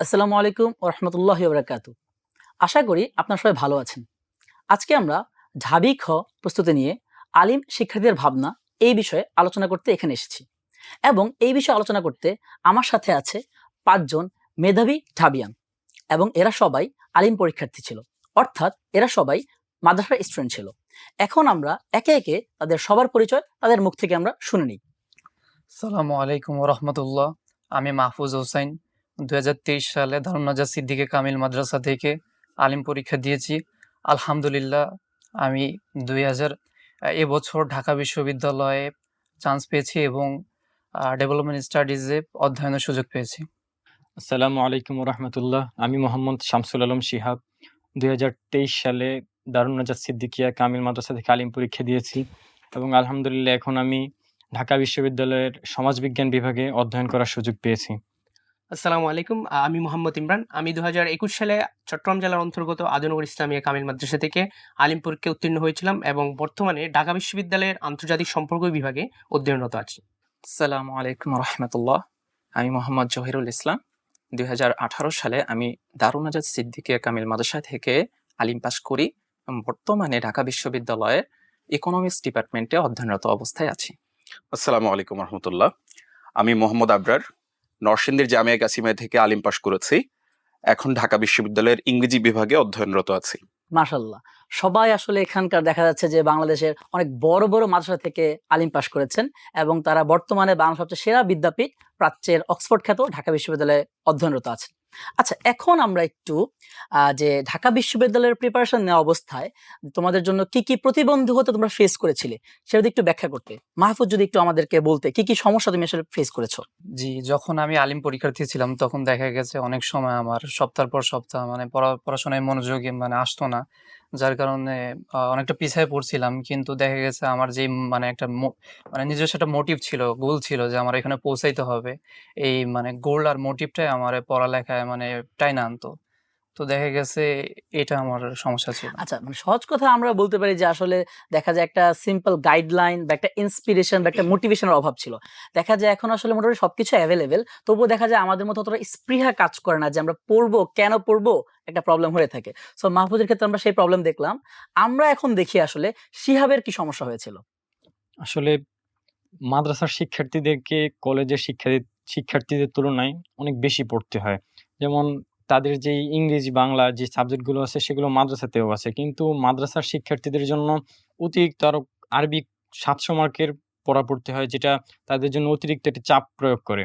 আসসালামু আলাইকুম রহমতুল্লাহ বরাকাতু। আশা করি আপনার সবাই ভালো আছেন। আজকে আমরা ঢাবি খ প্রস্তুতি নিয়ে আলিম শিক্ষার্থীদের ভাবনা এই বিষয়ে আলোচনা করতে এখানে এসেছি। এবং এই বিষয়ে আলোচনা করতে আমার সাথে আছে পাঁচজন মেধাবী ঢাবিয়ান এবং এরা সবাই আলিম পরীক্ষার্থী ছিল। অর্থাৎ এরা সবাই মাদ্রাসার স্টুডেন্ট ছিল। এখন আমরা একে একে তাদের সবার পরিচয় তাদের মুখ থেকে আমরা শুনে নিই। সালামু আলাইকুম রহমতুল্লাহ। আমি মাহফুজ হোসাইন দুই হাজার তেইশ সালে দারুনাজা সিদ্দিকে কামিল মাদ্রাসা থেকে আলিম পরীক্ষা দিয়েছি। আলহামদুলিল্লাহ, আমি দুই হাজার এবছর ঢাকা বিশ্ববিদ্যালয়ে চান্স পেয়েছি এবং ডেভেলপমেন্ট স্টাডিজে অধ্যয়নের সুযোগ পেয়েছি। আসসালামু আলাইকুম রহমতুল্লাহ আমি মোহাম্মদ শামসুল আলম শিহাব। দুই হাজার তেইশ সালে দারুণ নাজাদ সিদ্দিকিয়া কামিল মাদ্রাসা থেকে আলিম পরীক্ষা দিয়েছি এবং আলহামদুলিল্লাহ এখন আমি ঢাকা বিশ্ববিদ্যালয়ের সমাজবিজ্ঞান বিভাগে অধ্যয়ন করার সুযোগ পেয়েছি। আসসালামু আলাইকুম। আমি মোহাম্মদ ইমরান। আমি দু হাজার একুশ সালে চট্টগ্রাম জেলার অন্তর্গত আদনগর ইসলামিয়া কামিল মাদ্রাসা থেকে আলিমপুরকে উত্তীর্ণ হয়েছিলাম এবং বর্তমানে ঢাকা বিশ্ববিদ্যালয়ের আন্তর্জাতিক সম্পর্ক বিভাগে অধ্যয়নরত আছি। আসসালামু আলাইকুম রহমতুল্লাহ। আমি মোহাম্মদ জহিরুল ইসলাম। দুই হাজার আঠারো সালে আমি দারুণ আজাদ সিদ্দিকিয়া কামিল মাদ্রাসা থেকে আলিম পাস করি এবং বর্তমানে ঢাকা বিশ্ববিদ্যালয়ের ইকোনমিক্স ডিপার্টমেন্টে অধ্যয়নরত অবস্থায় আছি। আসসালামু আলাইকুম রহমতুল্লাহ। আমি মোহাম্মদ আবরার। নরসিংদীর জামিয়া কাসিমায় থেকে আলিম পাশ করেছি। এখন ঢাকা বিশ্ববিদ্যালয়ের ইংরেজি বিভাগে অধ্যয়নরত আছি। মাশাল্লাহ সবাই আসলে এখানকার দেখা যাচ্ছে যে বাংলাদেশের অনেক বড় বড় মাদ্রাসা থেকে আলিম পাশ করেছেন এবং তারা বর্তমানে বাংলা সবচেয়ে সেরা বিদ্যাপীঠ প্রাচ্যের অক্সফোর্ড খ্যাত ঢাকা বিশ্ববিদ্যালয়ে অধ্যয়নরত আছেন। আচ্ছা এখন আমরা একটু যে ঢাকা বিশ্ববিদ্যালয়ের প্রিপারেশন নেওয়া অবস্থায় তোমাদের জন্য কি কি প্রতিবন্ধকতা তোমরা ফেস করেছিলে? সেটা একটু ব্যাখ্যা করতে। মাহফুজ যদি একটু আমাদেরকে বলতে, কি কি সমস্যা তুমি আসলে ফেস করেছ? জি, যখন আমি আলিম পরীক্ষার্থী ছিলাম, তখন দেখা গেছে অনেক সময় আমার সপ্তাহ পর সপ্তাহ মানে পড়া- পড়াশোনায় মনোযোগী মানে আসতো না। যার কারণে আহ, অনেকটা পিছায় পড়ছিলাম। কিন্তু দেখা গেছে আমার যে মানে একটা মো- মানে নিজস্ব একটা মোটিভ ছিল গোল ছিল যে আমার এখানে পৌঁছাইতে হবে। এই মানে গোল আর মোটিভটাই আমার পড়ালেখায় মানে টাইনা আনতো। তো দেখা গেছে এটা আমার সমস্যা ছিল। আচ্ছা মানে সহজ কথা আমরা বলতে পারি যে আসলে দেখা যায় একটা সিম্পল গাইডলাইন বা একটা ইন্সপিরেশন বা একটা মোটিভেশনের অভাব ছিল। দেখা যায় এখন আসলে মোটামুটি সবকিছু অ্যাভেলেবেল তবুও দেখা যায় আমাদের মতো অতটা স্পৃহা কাজ করে না যে আমরা পড়ব কেন পড়ব একটা প্রবলেম হয়ে থাকে। সো মাহফুজের ক্ষেত্রে আমরা সেই প্রবলেম দেখলাম। আমরা এখন দেখি আসলে শিহাবের কি সমস্যা হয়েছিল। আসলে মাদ্রাসার শিক্ষার্থীদেরকে কলেজের শিক্ষার্থী শিক্ষার্থীদের তুলনায় অনেক বেশি পড়তে হয়। যেমন তাদের যে ইংরেজি, বাংলা যে সাবজেক্টগুলো আছে সেগুলো মাদ্রাসাতেও আছে। কিন্তু মাদ্রাসার শিক্ষার্থীদের জন্য অতিরিক্ত আরও আরবি সাতশো মার্কের পড়া পড়তে হয়, যেটা তাদের জন্য অতিরিক্ত একটা চাপ প্রয়োগ করে।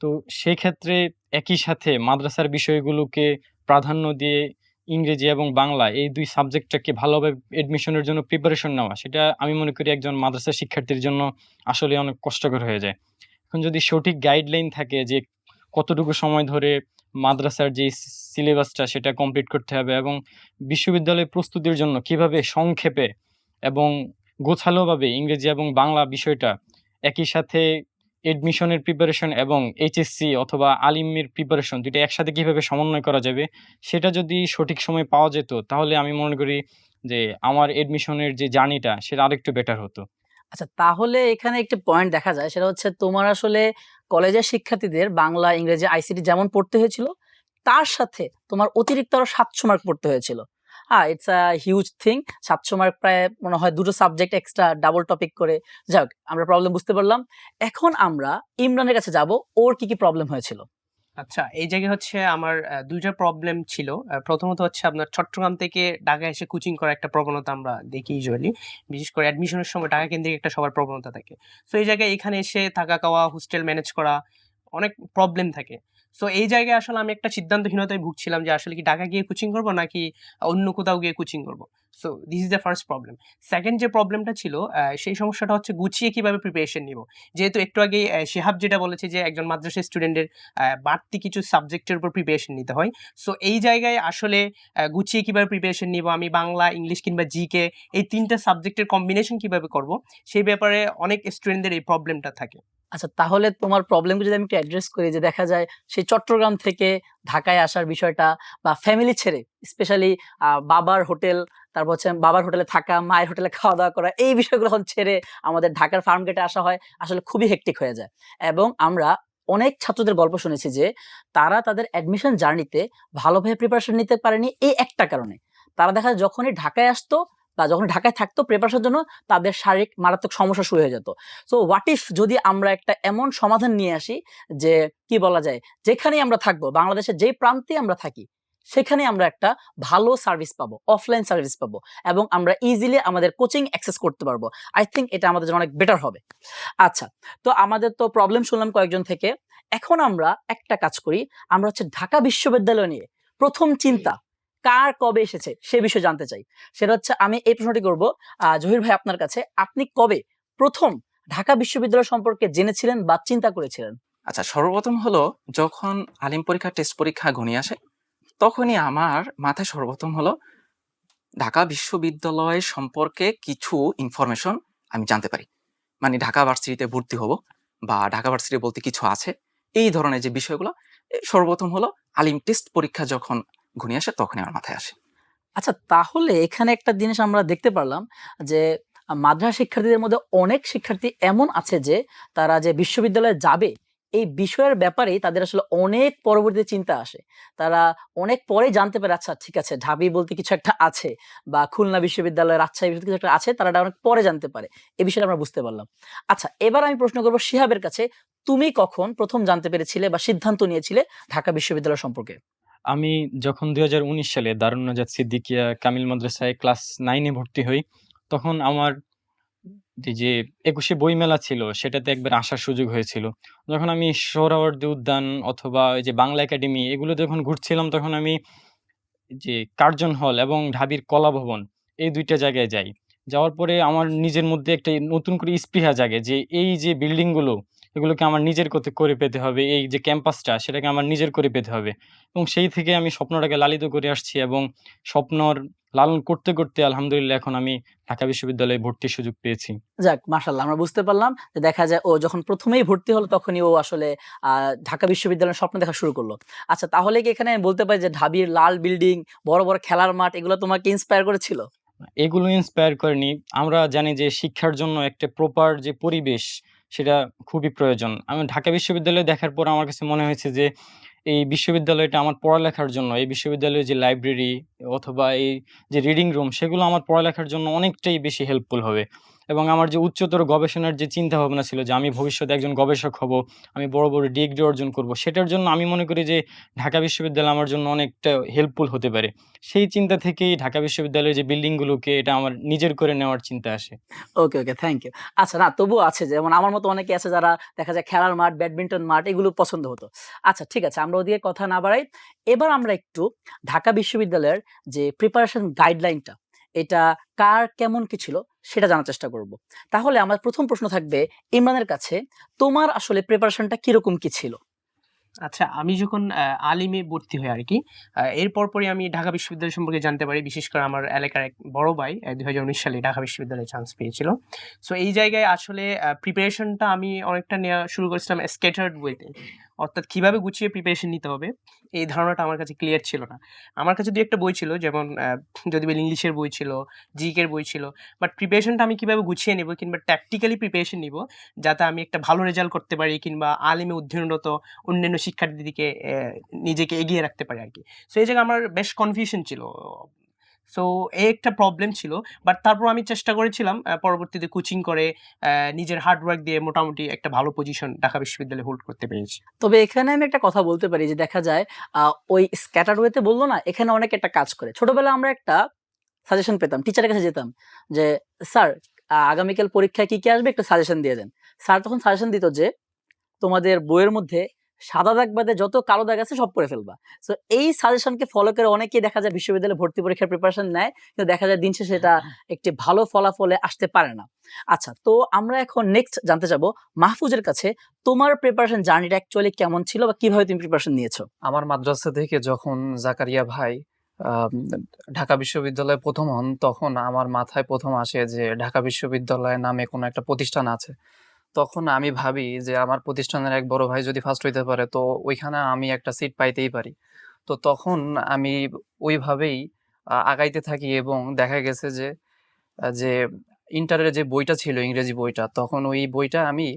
তো সেক্ষেত্রে একই সাথে মাদ্রাসার বিষয়গুলোকে প্রাধান্য দিয়ে ইংরেজি এবং বাংলা এই দুই সাবজেক্টটাকে ভালোভাবে এডমিশনের জন্য প্রিপারেশন নেওয়া, সেটা আমি মনে করি একজন মাদ্রাসা শিক্ষার্থীর জন্য আসলে অনেক কষ্টকর হয়ে যায়। এখন যদি সঠিক গাইডলাইন থাকে যে কতটুকু সময় ধরে মাদ্রাসার যে সিলেবাসটা সেটা কমপ্লিট করতে হবে এবং বিশ্ববিদ্যালয় প্রস্তুতির জন্য কীভাবে সংক্ষেপে এবং গোছালোভাবে ইংরেজি এবং বাংলা বিষয়টা একই সাথে এডমিশনের প্রিপারেশন এবং এইচএসসি অথবা আলিমের প্রিপারেশন দুটো একসাথে কীভাবে সমন্বয় করা যাবে, সেটা যদি সঠিক সময় পাওয়া যেত, তাহলে আমি মনে করি যে আমার এডমিশনের যে জার্নিটা সেটা আরেকটু বেটার হতো। আচ্ছা তাহলে এখানে একটি পয়েন্ট দেখা যায়, সেটা হচ্ছে তোমার আসলে কলেজের শিক্ষার্থীদের বাংলা, ইংরেজি, আইসিটি যেমন পড়তে হয়েছিল, তার সাথে তোমার অতিরিক্ত আরও সাতশো মার্ক পড়তে হয়েছিল। হ্যাঁ ইটস আ হিউজ থিং সাতশো মার্ক প্রায় মনে হয় দুটো সাবজেক্ট এক্সট্রা ডাবল টপিক করে। যাক আমরা প্রবলেম বুঝতে পারলাম। এখন আমরা ইমরানের কাছে যাব, ওর কি কি প্রবলেম হয়েছিল? আচ্ছা এই জায়গায় হচ্ছে আমার দুইটা প্রবলেম ছিল। প্রথমত হচ্ছে আপনার চট্টগ্রাম থেকে ঢাকা এসে কোচিং করার একটা প্রবণতা আমরা দেখি ইউজুয়ালি বিশেষ করে অ্যাডমিশনের সময় ঢাকা কেন্দ্রিক একটা সবার প্রবণতা থাকে। তো এই জায়গায় এখানে এসে থাকা, খাওয়া হোস্টেল ম্যানেজ করা অনেক প্রবলেম থাকে। সো এই জায়গায় আসলে আমি একটা সিদ্ধান্তহীনতায় ভুগছিলাম যে আসলে কি ঢাকা গিয়ে কোচিং করব নাকি অন্য কোথাও গিয়ে কোচিং করব? So this is the first problem second যে প্রবলেমটা ছিল সেই সমস্যাটা হচ্ছে গুছিয়ে কীভাবে প্রিপারেশন নিব? যেহেতু একটু আগে শেহাব যেটা বলেছে যে একজন মাদ্রাসা স্টুডেন্টের বাড়তি কিছু সাবজেক্টের উপর প্রিপারেশন নিতে হয়। সো এই জায়গায় আসলে গুছিয়ে কীভাবে প্রিপারেশন নিব? আমি বাংলা, ইংলিশ কিংবা জিকে এই তিনটা সাবজেক্টের কম্বিনেশন কীভাবে করব? সেই ব্যাপারে অনেক স্টুডেন্টদের এই প্রবলেমটা থাকে। আচ্ছা তাহলে তোমার প্রবলেমকে যদি আমি একটু অ্যাড্রেস করি যে দেখা যায় সেই চট্টগ্রাম থেকে ঢাকায় আসার বিষয়টা বা ফ্যামিলি ছেড়ে স্পেশালি বাবার হোটেল, তারপর হচ্ছে বাবার হোটেলে থাকা, মায়ের হোটেলে খাওয়া দাওয়া করা, এই বিষয়গুলো যখন ছেড়ে আমাদের ঢাকার ফার্ম গেটে আসা হয়, আসলে খুবই হেক্টিক হয়ে যায়। এবং আমরা অনেক ছাত্রদের গল্প শুনেছি যে তারা তাদের অ্যাডমিশন জার্নিতে ভালোভাবে প্রিপারেশন নিতে পারেনি এই একটা কারণে। তারা দেখা যখনই ঢাকায় আসতো বা যখন ঢাকায় থাকতো প্রিপারেশনের জন্য তাদের শারীরিক মারাত্মক সমস্যা শুরু হয়ে যেত। সো হোয়াট ইফ যদি আমরা একটা এমন সমাধান নিয়ে আসি যে কি বলা যায়? যেখানেই আমরা থাকব বাংলাদেশের যেই প্রান্তে আমরা থাকি সেখানে আমরা একটা ভালো সার্ভিস পাবো অফলাইন সার্ভিস পাবো এবং আমরা ইজিলি আমাদের কোচিং অ্যাক্সেস করতে পারব। আই থিঙ্ক এটা আমাদের জন্য অনেক বেটার হবে। আচ্ছা তো আমাদের তো প্রবলেম শুনলাম কয়েকজন থেকে। এখন আমরা একটা কাজ করি আমরা হচ্ছে ঢাকা বিশ্ববিদ্যালয় নিয়ে প্রথম চিন্তা কার কবে এসেছে সে বিষয়ে জানতে চাই। সেটা হচ্ছে আমি এই প্রশ্নটি করব জহির ভাই আপনার কাছে। আপনি কবে প্রথম ঢাকা বিশ্ববিদ্যালয় সম্পর্কে জেনেছিলেন বা চিন্তা করেছিলেন? আচ্ছা সর্বপ্রথম হলো যখন আলিম পরীক্ষা, টেস্ট পরীক্ষা ঘনিয়ে আসে, তখনই আমার মাথায় সর্বপ্রথম হলো ঢাকা বিশ্ববিদ্যালয় সম্পর্কে কিছু ইনফরমেশন আমি জানতে পারি। মানে ঢাকা ভার্সিটিতে ভর্তি হব বা ঢাকা ভার্সিটি বলতে কিছু আছে, এই ধরনের যে বিষয়গুলো সর্বপ্রথম হলো আলিম টেস্ট পরীক্ষা যখন ঘনিয়ে আসে, তখনই আমার মাথায় আসে। আচ্ছা তাহলে এখানে একটা জিনিস আমরা দেখতে পারলাম যে, মাদ্রাসা শিক্ষার্থীদের মধ্যে অনেক শিক্ষার্থী এমন আছে যে, তারা যে বিশ্ববিদ্যালয়ে যাবে, এই বিষয়ের ব্যাপারেই তাদের আসলে অনেক পরবর্তী চিন্তা আসে। তারা অনেক পরে জানতে পারে আচ্ছা ঠিক আছে, ঢাবি বলতে কিছু একটা আছে বা খুলনা বিশ্ববিদ্যালয়, রাজশাহী কিছু একটা আছে, তারা অনেক পরে জানতে পারে। এ বিষয়টা আমরা বুঝতে পারলাম। আচ্ছা এবার আমি প্রশ্ন করব শিহাবের কাছে, তুমি কখন প্রথম জানতে পেরেছিলে বা সিদ্ধান্ত নিয়েছিলে ঢাকা বিশ্ববিদ্যালয় সম্পর্কে? আমি যখন ২০১৯ সালে দারুণ নাজাত সিদ্দিকিয়া কামিল মাদ্রাসায় ক্লাস 9 এ ভর্তি হই, তখন আমার যে ২১শে বইমেলা ছিল সেটাতে একবার আসার সুযোগ হয়েছিল। যখন আমি সোহরাওয়ার্দী উদ্যান অথবা ওই যে বাংলা একাডেমি এগুলো যখন ঘুরছিলাম তখন আমি যে কার্জন হল এবং ঢাবির কলা ভবন এই ২ টা জায়গায় যাই। যাওয়ার পরে আমার নিজের মধ্যে একটা নতুন করে স্পৃহা জাগে যে এই যে বিল্ডিংগুলো এগুলোকে আমার নিজের করতে করে পেতে হবে। এই যে ক্যাম্পাসটা সেটাকে আমার নিজের করে পেতে হবে। এবং সেই থেকে আমি স্বপ্নটাকে লালিত করে আসছি এবং স্বপ্নর লালন করতে, করতে আলহামদুলিল্লাহ এখন আমি ঢাকা বিশ্ববিদ্যালয়ে ভর্তির সুযোগ পেয়েছি। যাক মাশাআল্লাহ আমরা বুঝতে পারলাম যে দেখা যায় ও যখন প্রথমেই ভর্তি হলো তখনই ও আসলে আহ, ঢাকা বিশ্ববিদ্যালয়ের স্বপ্ন দেখা শুরু করল আচ্ছা তাহলে কি এখানে বলতে পারি যে ঢাবির লাল বিল্ডিং বড় বড় খেলার মাঠ এগুলো তোমাকে ইন্সপায়ার করেছিল এগুলো ইন্সপায়ার করেনি। আমরা জানি যে শিক্ষার জন্য একটা প্রপার যে পরিবেশ সেটা খুবই প্রয়োজন। আমি ঢাকা বিশ্ববিদ্যালয় দেখার পর আমার কাছে মনে হয়েছে যে এই বিশ্ববিদ্যালয়টা আমার পড়ালেখার জন্য, এই বিশ্ববিদ্যালয়ের যে লাইব্রেরি অথবা এই যে রিডিং রুম সেগুলো আমার পড়ালেখার জন্য অনেকটাই বেশি হেল্পফুল হবে। এবং আমার যে উচ্চতর গবেষণার যে চিন্তা ভাবনা ছিল যে আমি ভবিষ্যতে একজন গবেষক হব, আমি বড়, বড় ডিগ্রি অর্জন করব। সেটার জন্য আমি মনে করি যে ঢাকা বিশ্ববিদ্যালয় আমার জন্য অনেকটা হেল্পফুল হতে পারে। সেই চিন্তা থেকেই ঢাকা বিশ্ববিদ্যালয়ের যে বিল্ডিংগুলোকে এটা আমার নিজের করে নেওয়ার চিন্তা আসে। ওকে ওকে থ্যাংক ইউ আচ্ছা না তবুও আছে যেমন আমার মতো অনেকে আছে যারা দেখা যায় খেলার মাঠ ব্যাডমিন্টন মাঠ এগুলো পছন্দ হতো আচ্ছা ঠিক আছে আমরা ওদিকে কথা না বাড়াই এবার আমরা একটু ঢাকা বিশ্ববিদ্যালয়ের যে প্রিপারেশন গাইডলাইনটা এটা কার কেমন কি ছিল সেটা জানার চেষ্টা করব। তাহলে আমার প্রথম প্রশ্ন থাকবে ইমরানের কাছে তোমার আসলে প্রিপারেশনটা কীরকম কি ছিল? আচ্ছা আমি যখন আলিমে ভর্তি হই আর কি আহ, এর পরপরই আমি ঢাকা বিশ্ববিদ্যালয় সম্পর্কে জানতে পারি। বিশেষ করে আমার এলাকার এক বড় ভাই দু হাজার উনিশ সালে ঢাকা বিশ্ববিদ্যালয়ে চান্স পেয়েছিল। সো এই জায়গায় আসলে প্রিপারেশনটা আমি অনেকটা নেওয়া শুরু করেছিলাম স্কেটার্ড ওয়েতে অর্থাৎ কীভাবে গুছিয়ে প্রিপারেশন নিতে হবে, এই ধারণাটা আমার কাছে ক্লিয়ার ছিল না। আমার কাছে দু একটা বই ছিল, যেমন যদি বলি ইংলিশের বই ছিল জিকের বই ছিল বাট প্রিপারেশনটা আমি কীভাবে গুছিয়ে নেব কিংবা ট্যাকটিক্যালি প্রিপারেশন নিব, যাতে আমি একটা ভালো রেজাল্ট করতে পারি কিংবা আলিমে অধ্যয়নরত অন্যান্য শিক্ষার্থীদেরকে নিজেকে এগিয়ে রাখতে পারি আর কি সো এই জায়গায় আমার বেশ কনফিউশন ছিল সো এই একটা প্রবলেম ছিল। বাট তারপর আমি চেষ্টা করেছিলাম পরবর্তীতে কোচিং করে নিজের হার্ডওয়ার্ক দিয়ে মোটামুটি একটা ভালো পজিশন ঢাকা বিশ্ববিদ্যালয়ে হোল্ড করতে পেরেছি। তবে এখানে আমি একটা কথা বলতে পারি যে দেখা যায় ওই স্ক্যাটার ওয়েতে বলল না, এখানে অনেক একটা কাজ করে। ছোটবেলায় আমরা একটা সাজেশন পেতাম টিচারের কাছে যেতাম যে স্যার আগামীকাল পরীক্ষায় কি কি আসবে একটু সাজেশন দিয়ে দেন। স্যার তখন সাজেশন দিত যে, তোমাদের বইয়ের মধ্যে সাদা দাগ বাদে যত কালো দাগ আছে সব করে ফেলবা। তো এই সাজেশনকে ফলো করে অনেকেই দেখা যায় বিশ্ববিদ্যালয়ে ভর্তি পরীক্ষার প্রিপারেশন নেয় কিন্তু দেখা যায় দিন শেষে এটা একটি ভালো ফলাফলে আসতে পারে না। আচ্ছা তো আমরা এখন নেক্সট জানতে যাব মাহফুজের কাছে তোমার প্রিপারেশন জার্নিটা অ্যাকচুয়ালি কেমন ছিল বা কীভাবে তুমি প্রিপারেশন নিয়েছো? আমার মাদ্রাসা থেকে যখন জাকারিয়া ভাই ঢাকা বিশ্ববিদ্যালয়ে প্রথম হন তখন আমার মাথায় প্রথম আসে যে ঢাকা বিশ্ববিদ্যালয় নামে কোনো একটা প্রতিষ্ঠান আছে। তখন আমি ভাবি যে, আমার প্রতিষ্ঠানের এক বড় ভাই যদি ফার্স্ট হইতে পারে, তো ওইখানে আমি একটা সিট পাইতেই পারি। তো তখন আমি ওইভাবেই আগাইতে থাকি এবং দেখা গেছে যে যে ইন্টারের যে বইটা ছিল, ইংরেজি বইটা, তখন ওই বইটা আমি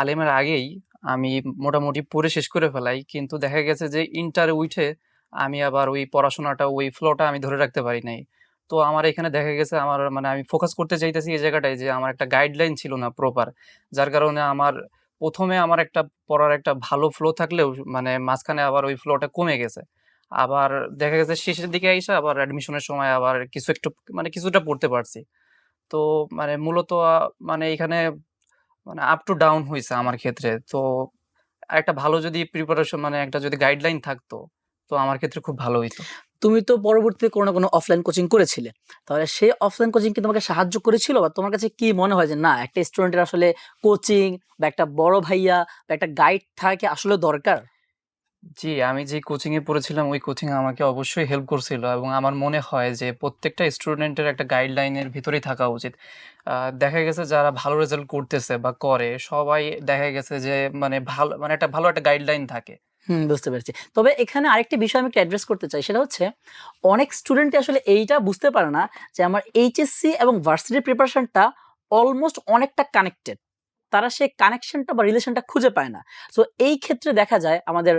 আলেমের আগেই আমি মোটামুটি পড়ে শেষ করে ফেলাই। কিন্তু দেখা গেছে যে, ইন্টারে উঠে আমি আবার ওই পড়াশোনাটা, ওই ফ্লোটা আমি ধরে রাখতে পারি নাই। তো আমার এখানে দেখা গেছে আমার মানে আমি ফোকাস করতে চাইতেছি এই জায়গাটায় যে আমার একটা গাইডলাইন ছিল না প্রপার যার কারণে আমার প্রথমে আমার একটা পড়ার একটা ভালো ফ্লো থাকলেও মানে মাঝখানে আবার ওই ফ্লোটা কমে গেছে। আবার দেখা গেছে শেষের দিকে এসে আবার অ্যাডমিশনের সময় আবার কিছু একটু মানে কিছুটা পড়তে পারছি। তো মানে মূলত মানে এখানে মানে আপ টু ডাউন হয়েছে আমার ক্ষেত্রে। তো একটা ভালো যদি প্রিপারেশন মানে একটা যদি গাইডলাইন থাকতো, তো আমার ক্ষেত্রে খুব ভালো হইতো। তুমি তো পরবর্তীতে কোনো না কোনো অফলাইন কোচিং করেছিলে। তাহলে সেই অফলাইন কোচিং কি তোমাকে সাহায্য করেছিল? বা তোমার কাছে কি মনে হয় যে, না, একটা স্টুডেন্টের আসলে কোচিং বা একটা বড় ভাইয়া বা একটা গাইড থাকে আসলে দরকার জি, আমি যে কোচিং এ পড়েছিলাম, ওই কোচিং আমাকে অবশ্যই হেল্প করছিল এবং আমার মনে হয় যে, প্রত্যেকটা স্টুডেন্টের একটা গাইডলাইনের ভিতরেই থাকা উচিত। দেখা গেছে যারা ভালো রেজাল্ট করতেছে বা করে, সবাই দেখা গেছে যে মানে ভালো মানে একটা ভালো একটা গাইডলাইন থাকে। হুম, বুঝতে পেরেছি। তবে এখানে আরেকটি বিষয় আমি একটু অ্যাড্রেস করতে চাই, সেটা হচ্ছে অনেক স্টুডেন্ট আসলে এইটা বুঝতে পারে না যে আমার এইচএসসি এবং ভার্সিটির প্রিপারেশনটা অলমোস্ট অনেকটা কানেক্টেড তারা সেই কানেকশনটা বা রিলেশনটা খুঁজে পায় না। সো এই ক্ষেত্রে দেখা যায় আমাদের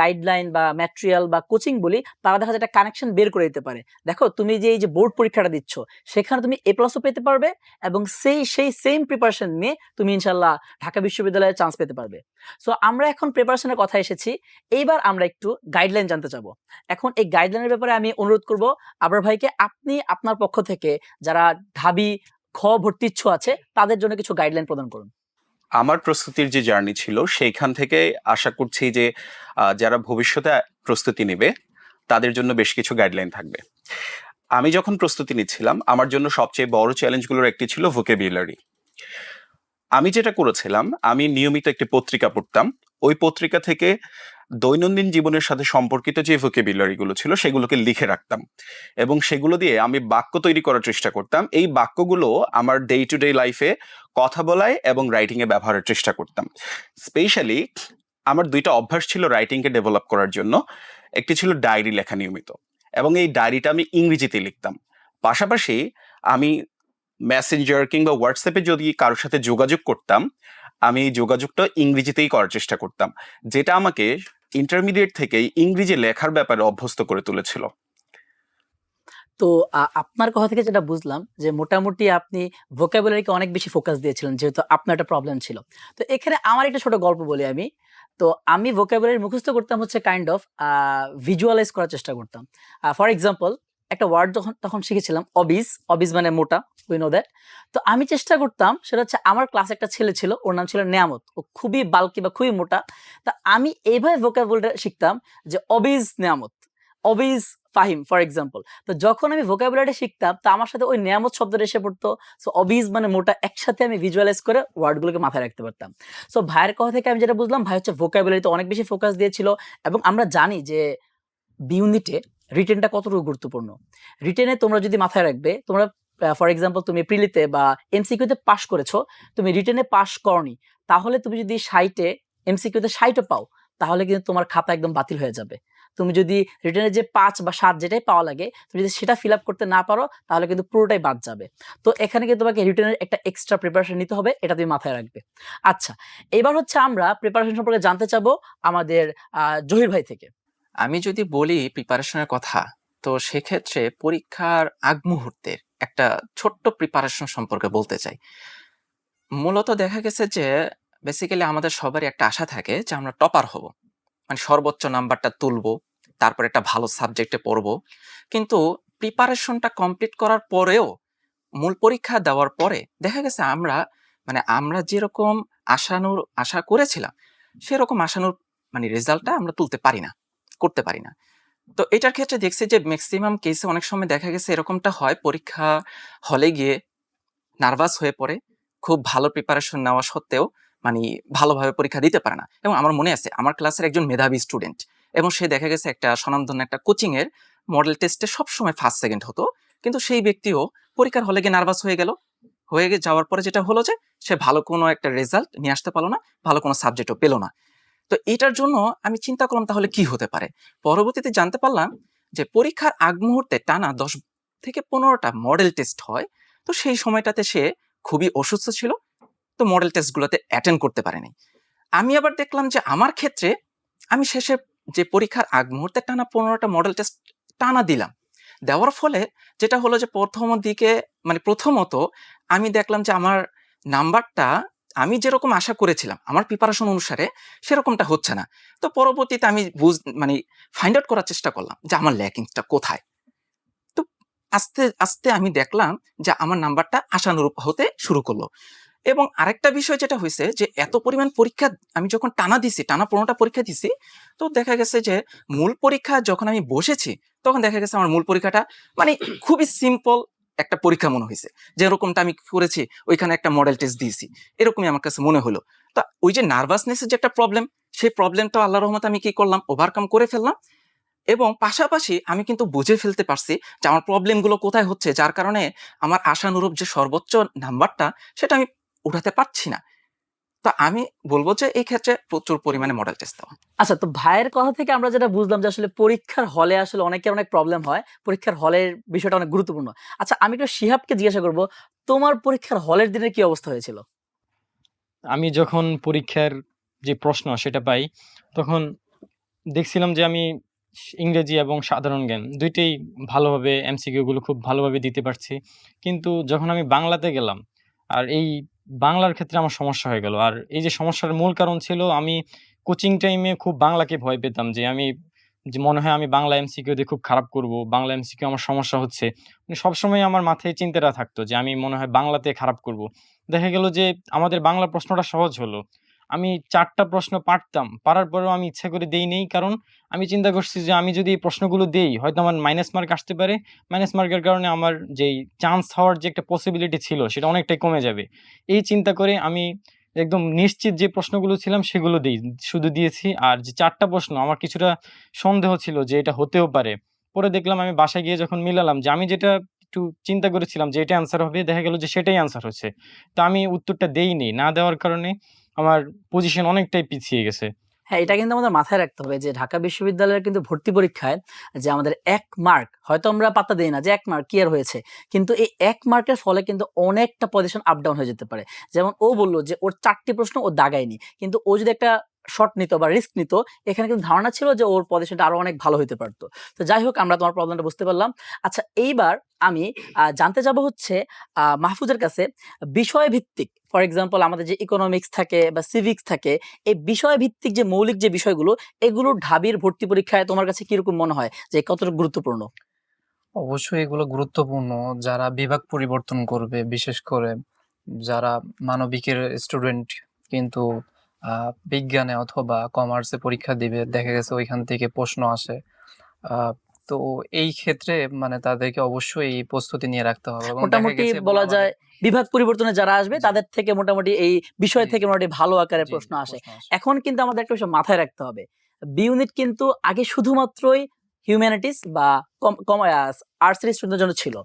গাইডলাইন বা ম্যাটেরিয়াল বা কোচিং বলি, তারা দেখা যায় একটা কানেকশন বের করে দিতে পারে। দেখো, তুমি যে এই যে বোর্ড পরীক্ষাটা দিচ্ছ, সেখানে তুমি এ প্লাসও পেতে পারবে এবং সেই সেই সেম প্রিপারেশন নিয়ে তুমি ইনশাল্লাহ ঢাকা বিশ্ববিদ্যালয়ে চান্স পেতে পারবে। সো আমরা এখন প্রিপারেশনের কথা এসেছি। এইবার আমরা একটু গাইডলাইন জানতে চাবো। এখন এই গাইডলাইনের ব্যাপারে আমি অনুরোধ করব, আবরার ভাইকে আপনি আপনার পক্ষ থেকে যারা ঢাবি, খ ভর্তি ইচ্ছু আছে, তাদের জন্য কিছু গাইডলাইন প্রদান করুন। আমার প্রস্তুতির যে জার্নি ছিল, সেইখান থেকে আশা করছি যে যারা ভবিষ্যতে প্রস্তুতি নেবে, তাদের জন্য বেশ কিছু গাইডলাইন থাকবে। আমি যখন প্রস্তুতি নিচ্ছিলাম, আমার জন্য সবচেয়ে বড় চ্যালেঞ্জগুলোর একটি ছিল ভোকেবিলারি আমি যেটা করেছিলাম, আমি নিয়মিত একটি পত্রিকা পড়তাম। ওই পত্রিকা থেকে দৈনন্দিন জীবনের সাথে সম্পর্কিত যে ভোকেবুলারি গুলো ছিল, সেগুলোকে লিখে রাখতাম। এবং সেগুলো দিয়ে আমি বাক্য তৈরি করার চেষ্টা করতাম। এই বাক্যগুলো আমার ডে টু ডে লাইফে কথা বলায় এবং রাইটিংয়ে ব্যবহারের চেষ্টা করতাম। স্পেশালি আমার দুইটা অভ্যাস ছিল রাইটিংকে ডেভেলপ করার জন্য। একটি ছিল ডায়েরি লেখা নিয়মিত। এবং এই ডায়েরিটা আমি ইংরেজিতে লিখতাম। পাশাপাশি আমি মেসেঞ্জার কিংবা হোয়াটসঅ্যাপে যদি কারোর সাথে যোগাযোগ করতাম, আমি এই যোগাযোগটা ইংরেজিতেই করার চেষ্টা করতাম। যেটা আমাকে ইন্টারমিডিয়েট থেকেই ইংরেজি লেখার ব্যাপারে অভ্যস্ত করে তুলেছিল। তো আপনার কথা থেকে যেটা বুঝলাম যে মোটামুটি আপনি ভোকাবুলারিকে অনেক বেশি ফোকাস দিয়েছিলেন যেহেতু আপনার একটা প্রবলেম ছিল। তো এখানে আমার একটা ছোট গল্প বলি আমি। তো আমি ভোকাবুলারি মুখস্থ করতাম হচ্ছে কাইন্ড অফ ভিজুয়ালাইজ করার চেষ্টা করতাম। ফর এক্সাম্পল একটা ওয়ার্ড যখন, তখন শিখেছিলাম অবিজ অবিজ মানে মোটা উই নো দ্যাট তো আমি চেষ্টা করতাম, সেটা হচ্ছে আমার ক্লাসে একটা ছেলে ছিল, ওর নাম ছিল নেয়ামত। ও খুবই বালকি বা খুবই মোটা। তা আমি এইভাবে ভোকাবুলারি শিখতাম যে অবিজ নেয়ামত অবিজ ফাহিম ফর এক্সাম্পল তো যখন আমি ভোকাবুলারি শিখতাম, তা আমার সাথে ওই নিয়ামত শব্দটা এসে পড়তো। সো অবিজ মানে মোটা, একসাথে আমি ভিজুয়ালাইজ করে ওয়ার্ডগুলোকে মাথায় রাখতে পারতাম। সো ভাইয়ের কথা থেকে আমি যেটা বুঝলাম, ভাই হচ্ছে ভোকাবুলারিতে অনেক বেশি ফোকাস দিয়েছিল এবং আমরা জানি যে বি ইউনিটে রিটেনটা কতটুকু গুরুত্বপূর্ণ? রিটেনে তোমরা যদি মাথায় রাখবে, তোমরা ফর এক্সাম্পল তুমি প্রিলিতে বা এমসিকিউতে পাস করেছ, তুমি রিটেনে পাস করনি, তাহলে তুমি যদি সাইটে এমসিকিউতে সাইটও পাও, তাহলে কিন্তু তোমার খাতা একদম বাতিল হয়ে যাবে। তুমি যদি রিটার্নে যে পাঁচ বা সাত যেটাই পাওয়া লাগে, তুমি যদি সেটা ফিল আপ করতে না পারো, তাহলে কিন্তু পুরোটাই বাদ যাবে। তো এখানে কিন্তু তোমাকে রিটার্নের একটা এক্সট্রা প্রিপারেশন নিতে হবে, এটা তুমি মাথায় রাখবে। আচ্ছা এবার হচ্ছে আমরা প্রিপারেশন সম্পর্কে জানতে চাবো আমাদের জহির ভাই থেকে। আমি যদি বলি প্রিপারেশনের কথা, তো সেক্ষেত্রে পরীক্ষার আগ মুহূর্তের একটা ছোট্ট প্রিপারেশন সম্পর্কে বলতে চাই। মূলত দেখা গেছে যে বেসিক্যালি আমাদের সবারই একটা আশা থাকে যে আমরা টপার হব। মানে সর্বোচ্চ নাম্বারটা তুলবো, তারপর একটা ভালো সাবজেক্টে পড়ব। কিন্তু প্রিপারেশনটা কমপ্লিট করার পরেও মূল পরীক্ষা দেওয়ার পরে দেখা গেছে আমরা মানে আমরা যেরকম আশানুর, আশা করেছিলাম, সেরকম আশানুর মানে রেজাল্টটা আমরা তুলতে পারি না। করতে পারি না। তো এটার ক্ষেত্রে দেখছি যে ম্যাক্সিমাম কেসে অনেক সময় দেখা গেছে এরকমটা হয়, পরীক্ষা হলে গিয়ে নার্ভাস হয়ে পড়ে, খুব ভালো প্রিপারেশন নেওয়া সত্ত্বেও মানে ভালোভাবে পরীক্ষা দিতে পারে না। এবং আমার মনে আছে, আমার ক্লাসের একজন মেধাবী স্টুডেন্ট এবং সে দেখা গেছে একটা স্বনামধন্য একটা কোচিং এর মডেল টেস্টে সবসময় ফার্স্ট সেকেন্ড হতো। কিন্তু সেই ব্যক্তিও পরীক্ষার হলে গিয়ে নার্ভাস হয়ে গেল। হয়ে যাওয়ার পরে যেটা হলো যে, সে ভালো কোনো একটা রেজাল্ট নিয়ে আসতে পারল না, ভালো কোনো সাবজেক্টও পেল না। তো এটার জন্য আমি চিন্তা করলাম তাহলে কি হতে পারে? পরবর্তীতে জানতে পারলাম যে পরীক্ষার আগ মুহূর্তে টানা দশ থেকে পনেরোটা মডেল টেস্ট হয়। তো সেই সময়টাতে সে খুবই অসুস্থ ছিল, তো মডেল টেস্টগুলোতে অ্যাটেন্ড করতে পারেনি। আমি আবার দেখলাম যে আমার ক্ষেত্রে আমি শেষে যে পরীক্ষার আগ মুহূর্তে টানা পনেরোটা মডেল টেস্ট টানা দিলাম। দেওয়ার ফলে যেটা হলো যে প্রথম দিকে মানে প্রথমত আমি দেখলাম যে আমার নাম্বারটা আমি যেরকম আশা করেছিলাম, আমার প্রিপারেশন অনুসারে সেরকমটা হচ্ছে না। তো পরবর্তীতে আমি বুঝ মানে ফাইন্ড আউট করার চেষ্টা করলাম যে আমার ল্যাকিংসটা কোথায়। তো আস্তে আস্তে আমি দেখলাম যে আমার নাম্বারটা আশানুরূপ হতে শুরু করল। এবং আরেকটা বিষয় যেটা হয়েছে যে এত পরিমাণ পরীক্ষা আমি যখন টানা দিছি, টানা পনেরোটা পরীক্ষা দিছি, তো দেখা গেছে যে মূল পরীক্ষা যখন আমি বসেছি, তখন দেখা গেছে আমার মূল পরীক্ষাটা মানে খুবই সিম্পল একটা পরীক্ষা মনে হয়েছে। যেরকমটা আমি করেছি, ওইখানে একটা মডেল টেস্ট দিয়েছি। এরকমই আমার কাছে মনে হলো। তা ওই যে নার্ভাসনেসের যে একটা প্রবলেম সেই প্রবলেমটা আল্লাহ রহমত আমি কি করলাম? ওভারকাম করে ফেললাম। এবং পাশাপাশি আমি কিন্তু বুঝে ফেলতে পারছি যে আমার প্রবলেমগুলো কোথায় হচ্ছে, যার কারণে আমার আশানুরূপ যে সর্বোচ্চ নাম্বারটা সেটা আমি উঠাতে পারছি না। তো আমি বলব যে এই ক্ষেত্রে প্রচুর পরিমাণে মডেল টেস্ট দেওয়া। আচ্ছা তো ভাইয়ের কথা থেকে আমরা যেটা বুঝলাম যে আসলে পরীক্ষার হলে আসলে অনেকের অনেক প্রবলেম হয় পরীক্ষার হলের বিষয়টা অনেক গুরুত্বপূর্ণ। আচ্ছা আমি একটু শিহাবকে জিজ্ঞাসা করব তোমার পরীক্ষার হলের দিনে কি অবস্থা হয়েছিল? আমি যখন পরীক্ষার যে প্রশ্ন সেটা পাই তখন দেখছিলাম যে আমি ইংরেজি এবং সাধারণ জ্ঞান দুইটাই ভালোভাবে এমসিকিউ গুলো খুব ভালোভাবে দিতে পারছি। কিন্তু যখন আমি বাংলাতে গেলাম আর এই বাংলার ক্ষেত্রে আমার সমস্যা হয়ে গেল। আর এই যে সমস্যার মূল কারণ ছিল, আমি কোচিং টাইমে খুব বাংলাকে ভয় পেতাম যে আমি যে মনে হয় আমি বাংলা এমসিকিউ দিয়ে খুব খারাপ করব, বাংলা এমসিকিউ আমার সমস্যা হচ্ছে। মানে সবসময় আমার মাথায় চিন্তাটা থাকতো যে আমি মনে হয় বাংলাতে খারাপ করব। দেখা গেল যে আমাদের বাংলা প্রশ্নটা সহজ হলো। আমি চারটা প্রশ্ন পারতাম, পারার পরেও আমি ইচ্ছা করে দেই নেই। কারণ আমি চিন্তা করছি যে আমি যদি এই প্রশ্নগুলো দেই, হয়তো আমার মাইনাস মার্ক আসতে পারে। মাইনাস মার্কের কারণে আমার যেই চান্স হওয়ার যে একটা পসিবিলিটি ছিল, সেটা অনেকটাই কমে যাবে। এই চিন্তা করে আমি একদম নিশ্চিত যে প্রশ্নগুলো ছিলাম, সেগুলো দিই, শুধু দিয়েছি। আর যে চারটা প্রশ্ন, আমার কিছুটা সন্দেহ ছিল যে এটা হতেও পারে। পরে দেখলাম আমি বাসায় গিয়ে যখন মিলালাম যে আমি যেটা একটু চিন্তা করেছিলাম যে এটা অ্যান্সার হবে, দেখা গেল যে সেটাই অ্যান্সার হচ্ছে। তা আমি উত্তরটা দেইনি। না দেওয়ার কারণে আমার পজিশন অনেকটাই পিছিয়ে গেছে। হ্যাঁ এটা কিন্তু আমাদের মাথায় রাখতে হবে যে ঢাকা বিশ্ববিদ্যালয়ের কিন্তু ভর্তি পরীক্ষায় যে আমাদের এক মার্ক হয়তো আমরা পাত্তা দিই না যে এক মার্ক কি আর হয়েছে? কিন্তু এই এক মার্কের ফলে কিন্তু অনেকটা পজিশন আপ ডাউন হয়ে যেতে পারে। যেমন ও বলল যে ওর চারটি প্রশ্ন ও দাগায়নি। কিন্তু ও যদি একটা শর্ট নিত বা রিস্ক নিত, এখানে কিন্তু ধারণা ছিল যে ওর পজিশনটা আরও অনেক ভালো হতে পারতো। তো যাই হোক, আমরা তোমার প্রবলেমটা বুঝতে পারলাম। আচ্ছা এইবার আমি জানতে যাব হচ্ছে মাহফুজের কাছে বিষয় ভিত্তিক ফর এক্সাম্পল আমাদের যে ইকোনমিক্স থাকে বা সিভিক্স থাকে, এই বিষয় ভিত্তিক যে মৌলিক যে বিষয়গুলো এগুলো ঢাবির ভর্তি পরীক্ষায় তোমার কাছে কীরকম মনে হয় যে কতটুকু গুরুত্বপূর্ণ? অবশ্যই এগুলো গুরুত্বপূর্ণ। যারা বিভাগ পরিবর্তন করবে, বিশেষ করে যারা মানবিকের স্টুডেন্ট কিন্তু বিজ্ঞানে অথবা কমার্সে পরীক্ষা দিবে দেখা গেছে ওইখান থেকে প্রশ্ন আসে। তো এই ক্ষেত্রে মানে তাদেরকে অবশ্যই এই প্রস্তুতি নিয়ে রাখতে হবে মোটামুটি বলা যায় বিভাগ পরিবর্তনে যারা আসবে তাদের থেকে মোটামুটি এই বিষয় থেকে মোটামুটি ভালো আকারে প্রশ্ন আসে। এখন কিন্তু আমাদের একটা বিষয় মাথায় রাখতে হবে। বি ইউনিট কিন্তু আগে শুধুমাত্রই হিউম্যানিটিস বা আর্টস এর স্টুডেন্টের জন্য ছিল।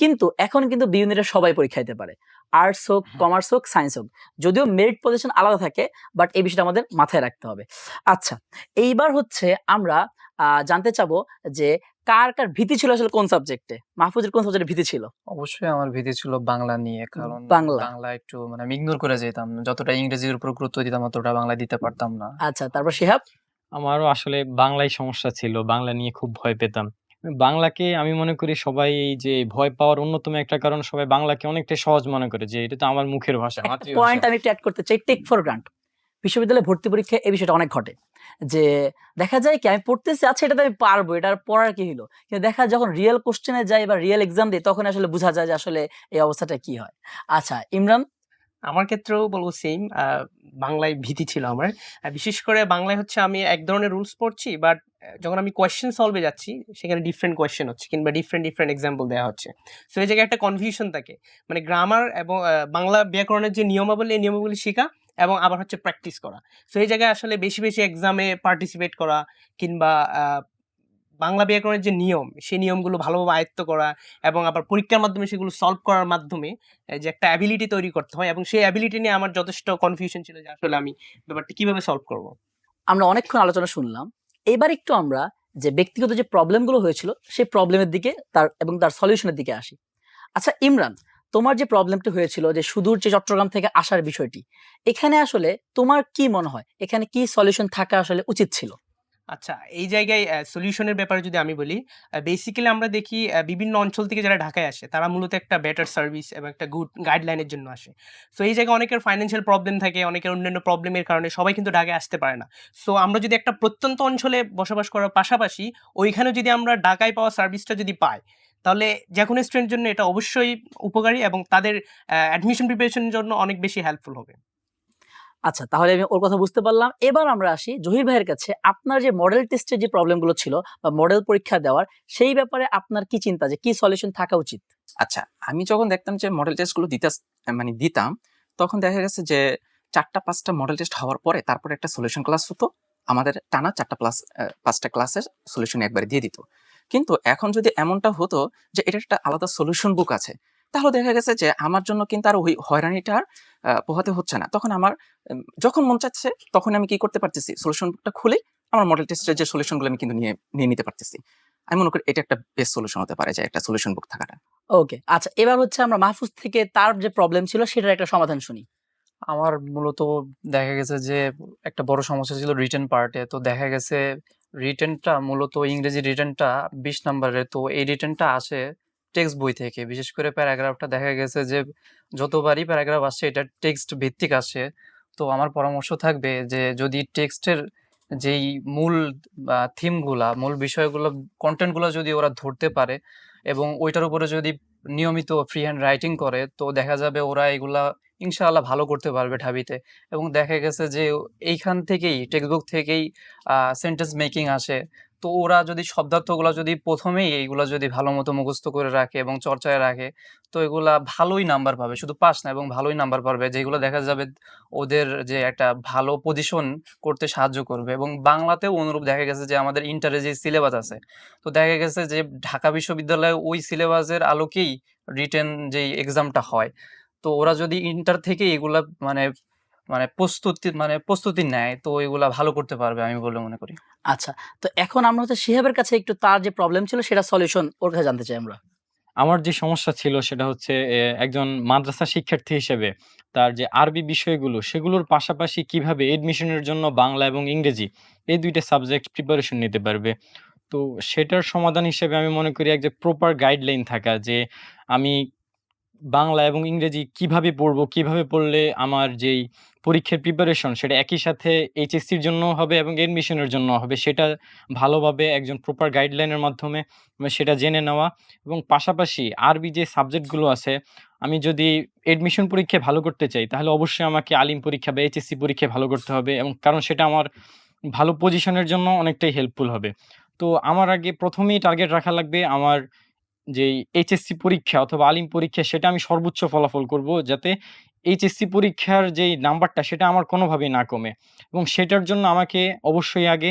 কিন্তু এখন কিন্তু বি ইউনিটের সবাই পরীক্ষা দিতে পারে। আর্টস হোক কমার্স হোক সায়েন্স হোক। যদিও মেরিট পজিশন আলাদা থাকে বাট এই বিষয়টা আমাদের মাথায় রাখতে হবে। আচ্ছা এইবার হচ্ছে আমরা আহ, জানতে চাবো যে কার কার ভীতি ছিল আসলে কোন সাবজেক্টে মাহফুজের কোন সাবজেক্টে ভীতি ছিল? অবশ্যই আমার ভীতি ছিল বাংলা নিয়ে কারণ বাংলা। বাংলা একটু মানে আমি ইগনোর করে যেতাম। যতটা ইংরেজির উপর গুরুত্ব দিতাম ততটা বাংলা দিতে পারতাম না। আচ্ছা তারপর শিহাব? আমারও আসলে বাংলায় সমস্যা ছিল বাংলা নিয়ে খুব ভয় পেতাম। বাংলাকে আমি মনে করি সবাই এই যে ভয় পাওয়ার অন্যতম একটা কারণ সবাই বাংলাকে অনেকটাই সহজ মনে করে যে এটা তো আমার মুখের ভাষা একটা মাতৃভাষা। পয়েন্ট আমি একটু অ্যাড করতে চাই টেক ফর গ্রান্ট বিশ্ববিদ্যালয়ে ভর্তি পরীক্ষায় এই বিষয়টা অনেক ঘটে। যে দেখা যায় কি আমি পড়তেছি আচ্ছা এটা তো আমি পারব এটা আর পড়ার কি হলো কিন্তু দেখা যায় যখন রিয়েল কোশ্চেনে যাই বা রিয়েল এক্সাম দিই তখন আসলে বোঝা যায় যে আসলে এই অবস্থাটা কি হয়। আচ্ছা ইমরান আমার ক্ষেত্রেও বলব সেম বাংলায় ভীতি ছিল আমার। বিশেষ করে বাংলায় হচ্ছে আমি এক ধরনের রুলস পড়ছি বাট যখন আমি কোয়েশ্চেন সলভে যাচ্ছি, সেখানে ডিফারেন্ট কোয়েশ্চেন হচ্ছে, কিংবা ডিফারেন্ট ডিফারেন্ট এক্সাম্পল দেওয়া হচ্ছে। সো এই জায়গায় একটা কনফিউশন থাকে। মানে গ্রামার এবং বাংলা ব্যাকরণের যে নিয়মাবলী, এই নিয়মাবলী শেখা এবং আবার হচ্ছে প্র্যাকটিস করা। সো এই জায়গায় আসলে বেশি বেশি এক্সামে পার্টিসিপেট করা, কিংবা বাংলা ব্যাকরণের যে নিয়ম, সেই নিয়মগুলো ভালোভাবে আয়ত্ত করা এবং আবার পরীক্ষার মাধ্যমে সেগুলো সলভ করার মাধ্যমে যে একটা অ্যাবিলিটি তৈরি করতে হয় এবং সেই অ্যাবিলিটি নিয়ে আমার যথেষ্ট কনফিউশন ছিল যে আসলে আমি ব্যাপারটা কীভাবে সলভ করব। আমরা অনেকক্ষণ আলোচনা শুনলাম। এবার একটু আমরা যে ব্যক্তিগত যে প্রবলেমগুলো হয়েছিল, সেই প্রবলেমের দিকে তার এবং তার সলিউশনের দিকে আসি। আচ্ছা ইমরান, তোমার যে প্রবলেমটা হয়েছিল যে সুদূর যে চট্টগ্রাম থেকে আসার বিষয়টি, এখানে আসলে তোমার কি মনে হয়? এখানে কি সলিউশন থাকা আসলে উচিত ছিল? আচ্ছা এই জায়গায় সলিউশনের ব্যাপারে যদি আমি বলি বেসিক্যালি আমরা দেখি বিভিন্ন অঞ্চল থেকে যারা ঢাকায় আসে, তারা মূলত একটা বেটার সার্ভিস এবং একটা গুড গাইডলাইনের জন্য আসে। সো এই জায়গায় অনেকের ফাইন্যান্সিয়াল প্রবলেম থাকে, অনেকের অন্যান্য প্রবলেমের কারণে সবাই কিন্তু ঢাকায় আসতে পারে না। সো আমরা যদি একটা প্রত্যন্ত অঞ্চলে বসবাস করার পাশাপাশি ওইখানে যদি আমরা ঢাকায় পাওয়া সার্ভিসটা যদি পাই, তাহলে যে কোনো স্টুডেন্টের জন্য এটা অবশ্যই উপকারী এবং তাদের অ্যাডমিশন প্রিপারেশনের জন্য অনেক বেশি হেল্পফুল হবে। আচ্ছা তাহলে আমি ওর কথা বুঝতে পারলাম। এবার আমরা আসি জহির ভাইয়ের কাছে। আপনার যে মডেল টেস্টের যে প্রবলেমগুলো ছিল বা মডেল পরীক্ষা দেওয়ার, সেই ব্যাপারে আপনার কি চিন্তা যে কি সলিউশন থাকা উচিত? আচ্ছা আমি যখন দেখতাম যে মডেল টেস্টগুলো দিতে মানে দিতাম, তখন দেখা গেছে যে চারটা, পাঁচটা মডেল টেস্ট হওয়ার পরে তারপরে একটা সলিউশন ক্লাস হতো। আমাদের টানা চারটা প্লাস পাঁচটা ক্লাসের সলিউশন একবারে দিয়ে দিত। কিন্তু এখন যদি এমনটা হতো যে এটা একটা আলাদা সলিউশন বুক আছে তাহলে দেখা গেছে যে আমার জন্য কিন্তু আর ওই হয়রানিটা পোহাতে হচ্ছে না। তখন আমার যখন মন চাচ্ছে তখন আমি কি করতে পারতেছি? সলিউশন বুকটা খুলে আমার মডেল টেস্টের যে সলিউশনগুলো আমি কিন্তু নিয়ে নিয়ে নিতে পারতেছি। আমি মনে করি এটা একটা বেস্ট সলিউশন হতে পারে যে একটা সলিউশন বুক থাকাটা। ওকে আচ্ছা এবার হচ্ছে আমরা মাহফুজ থেকে তার যে প্রবলেম ছিল সেটার একটা সমাধান শুনি। আমার মূলত দেখা গেছে যে একটা বড় সমস্যা ছিল রিটেন পার্টে তো দেখা গেছে রিটেনটা মূলত ইংরেজি রিটেনটা বিশ নাম্বারের তো এই রিটেনটা আসে টেক্সট বই থেকে। বিশেষ করে প্যারাগ্রাফটা দেখা গেছে যে, যতবারই প্যারাগ্রাফ আসে এটা টেক্সট ভিত্তিক আসে। তো আমার পরামর্শ থাকবে যে, যদি টেক্সটের যেই মূল থিমগুলা, মূল বিষয়গুলো, কন্টেন্টগুলো যদি ওরা ধরতে পারে এবং ওইটার উপরে যদি নিয়মিত ফ্রি হ্যান্ড রাইটিং করে, তো দেখা যাবে ওরা এগুলা ইনশাআল্লাহ ভালো করতে পারবে ঢাবিতে। এবং দেখা গেছে যে, এইখান থেকেই টেক্সটবুক থেকেই সেন্টেন্স মেকিং আসে। তো ওরা যদি শব্দার্থগুলো যদি প্রথমেই এইগুলা যদি ভালো মতো মুখস্থ করে রাখে এবং চর্চায় রাখে, তো এগুলা ভালোই নাম্বার পাবে। শুধু পাস না, এবং ভালোই নাম্বার পাবে, যেগুলো দেখা যাবে ওদের যে একটা ভালো পজিশন করতে সাহায্য করবে। এবং বাংলাতেও অনুরূপ দেখা গেছে যে আমাদের ইন্টারে যে সিলেবাস আছে, তো দেখা গেছে যে ঢাকা বিশ্ববিদ্যালয়ে ওই সিলেবাসের আলোকেই রিটেন যেই এক্সামটা হয়। তো ওরা যদি ইন্টার থেকে এগুলা মানে মানে প্রস্তুতি মানে প্রস্তুতি নেয় তো এগুলা ভালো করতে পারবে আমি বলে মনে করি। আচ্ছা তো এখন আমরা হচ্ছে শিহাবের কাছে একটু তার যে প্রবলেম ছিল সেটা সলিউশন ওর কাছে জানতে চাই আমরা। আমার যে সমস্যা ছিল সেটা হচ্ছে একজন মাদ্রাসা শিক্ষার্থী হিসেবে তার যে আরবি বিষয়গুলো সেগুলোর পাশাপাশি কীভাবে এডমিশনের জন্য বাংলা এবং ইংরেজি এই দুইটা সাবজেক্ট প্রিপারেশন নিতে পারবে। তো সেটার সমাধান হিসেবে আমি মনে করি এক যে প্রপার গাইডলাইন থাকা যে আমি বাংলা এবং ইংরেজি কীভাবে পড়ব, কীভাবে পড়লে আমার যেই পরীক্ষার প্রিপারেশন সেটা একই সাথে এইচএসসির জন্য হবে এবং এডমিশনের জন্য হবে। সেটা ভালোভাবে একজন প্রপার গাইডলাইনের মাধ্যমে সেটা জেনে নেওয়া এবং পাশাপাশি আরবি যে সাবজেক্টগুলো আছে, আমি যদি এডমিশন পরীক্ষায় ভালো করতে চাই, তাহলে অবশ্যই আমাকে আলিম পরীক্ষা বা এইচএসসি পরীক্ষায় ভালো করতে হবে এবং কারণ সেটা আমার ভালো পজিশনের জন্য অনেকটাই হেল্পফুল হবে। তো আমার আগে প্রথমেই টার্গেট রাখা লাগবে আমার যেই এইচএসসি পরীক্ষা অথবা আলিম পরীক্ষা সেটা আমি সর্বোচ্চ ফলাফল করব যাতে এইচএসসি পরীক্ষার যে নাম্বারটা সেটা আমার কোনোভাবেই না কমে। এবং সেটার জন্য আমাকে অবশ্যই আগে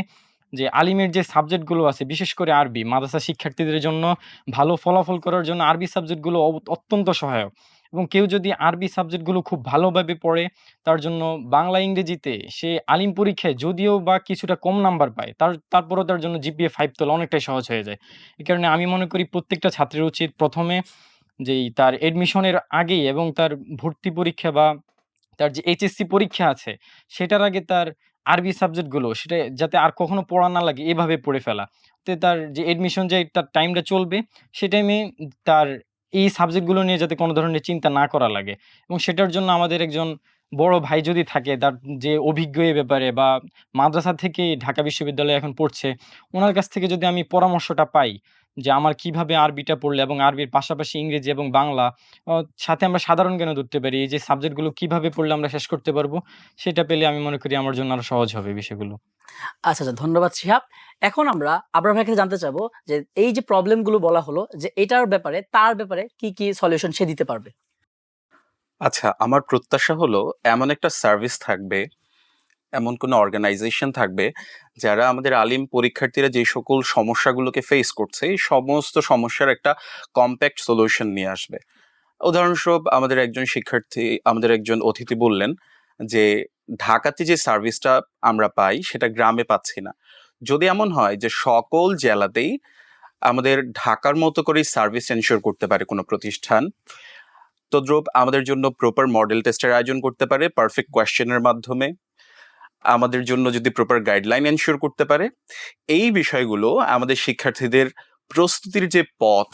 যে আলিমের যে সাবজেক্টগুলো আছে, বিশেষ করে আরবি, মাদ্রাসা শিক্ষার্থীদের জন্য ভালো ফলাফল করার জন্য আরবি সাবজেক্টগুলো অত্যন্ত সহায়ক। এবং কেউ যদি আরবি সাবজেক্টগুলো খুব ভালোভাবে পড়ে, তার জন্য বাংলা, ইংরেজিতে সে আলিম পরীক্ষায় যদিও বা কিছুটা কম নাম্বার পায়, তার, তারপরেও তার জন্য জিপিএ ফাইভ তোলা অনেকটাই সহজ হয়ে যায়। এই কারণে আমি মনে করি প্রত্যেকটা ছাত্রের উচিত প্রথমে যেই তার এডমিশনের আগেই এবং তার ভর্তি পরীক্ষা বা তার যে এইচএসসি পরীক্ষা আছে, সেটার আগে তার আরবি সাবজেক্টগুলো, সেটা যাতে আর কখনো পড়া না লাগে, এভাবে পড়ে ফেলা। তে তার যে এডমিশন যে তার টাইমটা চলবে, সে টাইমে তার এই সাবজেক্টগুলো নিয়ে যাতে কোনো ধরনের চিন্তা না করা লাগে। এবং সেটার জন্য আমাদের একজন বড় ভাই যদি থাকে, তার যে অভিজ্ঞ এ ব্যাপারে বা মাদ্রাসা থেকে ঢাকা বিশ্ববিদ্যালয়ে এখন পড়ছে, ওনার কাছ থেকে যদি আমি পরামর্শটা পাই যে আমার কীভাবে আরবিটা পড়লে এবং আরবির পাশাপাশি ইংরেজি এবং বাংলা সাথে আমরা সাধারণ জ্ঞানও ধরতে পারি। এই যে সাবজেক্টগুলো কীভাবে পড়লে আমরা শেষ করতে পারব, সেটা পেলে আমি মনে করি আমার জন্য আরও সহজ হবে বিষয়গুলো। আচ্ছা, আচ্ছা ধন্যবাদ শিহাব। এখন আমরা আবরার ভাইয়ের কাছে জানতে চাবো যে এই যে প্রবলেমগুলো বলা হলো যে এটার ব্যাপারে তার ব্যাপারে কি, কি সলিউশন সে দিতে পারবে? আচ্ছা, আমার প্রত্যাশা হলো এমন একটা সার্ভিস থাকবে, এমন কোনো অর্গানাইজেশন থাকবে যারা আমাদের আলিম পরীক্ষার্থীরা যে সকল সমস্যাগুলোকে ফেস করছে, এই সমস্ত সমস্যার একটা কম্প্যাক্ট সলিউশন নিয়ে আসবে। উদাহরণস্বরূপ আমাদের একজন শিক্ষার্থী, আমাদের একজন অতিথি বললেন যে, ঢাকাতে যে সার্ভিসটা আমরা পাই সেটা গ্রামে পাচ্ছি না। যদি এমন হয় যে সকল জেলাতেই আমাদের ঢাকার মতো করেই সার্ভিস এনশিওর করতে পারে কোনো প্রতিষ্ঠান তদ্রূপ আমাদের জন্য প্রপার মডেল টেস্টের আয়োজন করতে পারে পারফেক্ট কোয়েশ্চেনের মাধ্যমে আমাদের জন্য যদি প্রপার গাইডলাইন এনশিওর করতে পারে, এই বিষয়গুলো আমাদের শিক্ষার্থীদের প্রস্তুতির যে পথ,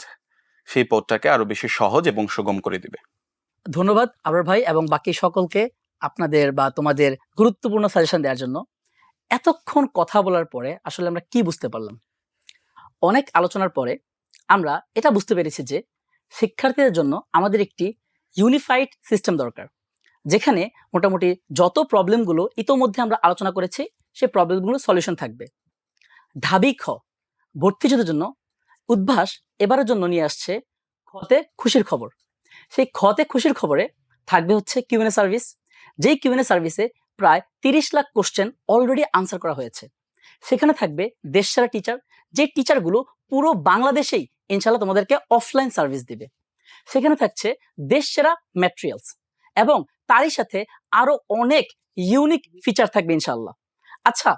সেই পথটাকে আরও বেশি সহজ এবং সুগম করে দিবে। ধন্যবাদ আবরার ভাই এবং বাকি সকলকে আপনাদের বা তোমাদের গুরুত্বপূর্ণ সাজেশন দেওয়ার জন্য। এতক্ষণ কথা বলার পরে আসলে আমরা কি বুঝতে পারলাম? অনেক আলোচনার পরে আমরা এটা বুঝতে পেরেছি যে শিক্ষার্থীদের জন্য আমাদের একটি ইউনিফাইড সিস্টেম দরকার। যেখানে মোটামুটি যত প্রবলেমগুলো ইতোমধ্যে আমরা আলোচনা করেছি সেই প্রবলেমগুলো সলিউশন থাকবে। ঢাবি খ ভর্তিযুদের জন্য উদ্ভাস এবারের জন্য নিয়ে আসছে খতে খুশির খবর। সেই খতে খুশির খবরে থাকবে হচ্ছে কিউএনএ সার্ভিস যেই কিউএনএ সার্ভিসে প্রায় তিরিশ লাখ কোশ্চেন অলরেডি আনসার করা হয়েছে। সেখানে থাকবে দেশসেরা টিচার যে টিচারগুলো পুরো বাংলাদেশেই ইনশাল্লাহ তোমাদেরকে অফলাইন সার্ভিস দিবে। সেখানে থাকছে দেশসেরা ম্যাটেরিয়ালস এবং তারই সাথে আরও অনেক ইউনিক ফিচার থাকবে ইনশাল্লাহ আচ্ছা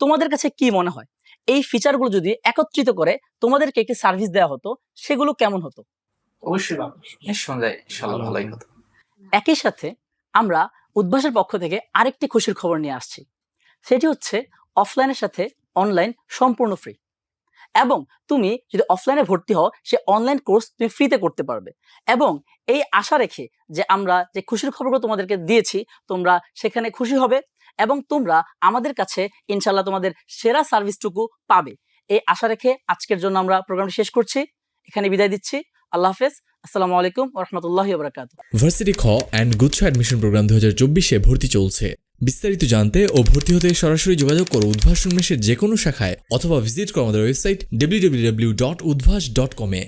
তোমাদের কাছে কি মনে হয়? এই ফিচারগুলো যদি একত্রিত করে তোমাদেরকে একটি সার্ভিস দেওয়া হতো সেগুলো কেমন হতো? অবশ্যই নিঃসন্দেহে ইনশাল্লাহ ভালোই হতো। একই সাথে আমরা উদ্ভাসের পক্ষ থেকে আরেকটি খুশির খবর নিয়ে আসছি। সেটি হচ্ছে অফলাইনের সাথে অনলাইন সম্পূর্ণ ফ্রি এবং তুমি যদি অফলাইনে ভর্তি হও, সে অনলাইন কোর্স তুমি ফ্রিতে করতে পারবে। এবং এই আশা রেখে যে আমরা যে খুশির খবরগুলো তোমাদেরকে দিয়েছি, তোমরা সেখানে খুশি হবে এবং তোমরা আমাদের কাছে ইনশাল্লাহ তোমাদের সেরা সার্ভিসটুকু পাবে। এই আশা রেখে আজকের জন্য আমরা প্রোগ্রামটি শেষ করছি। এখানে বিদায় দিচ্ছি। আল্লাহ হাফেজ। আসসালামু আলাইকুম রহমতুল্লাহ বরাকাত ভার্সিটি খ অ্যান্ড গুচ্ছ অ্যাডমিশন প্রোগ্রাম দু হাজার চব্বিশে ভর্তি চলছে। বিস্তারিত জানতে ও ভর্তি হতে সরাসরি যোগাযোগ করো উদ্ভাস উন্মেষের যে কোনো শাখায় অথবা ভিজিট করো আমাদের ওয়েবসাইট www.udvas.com এ।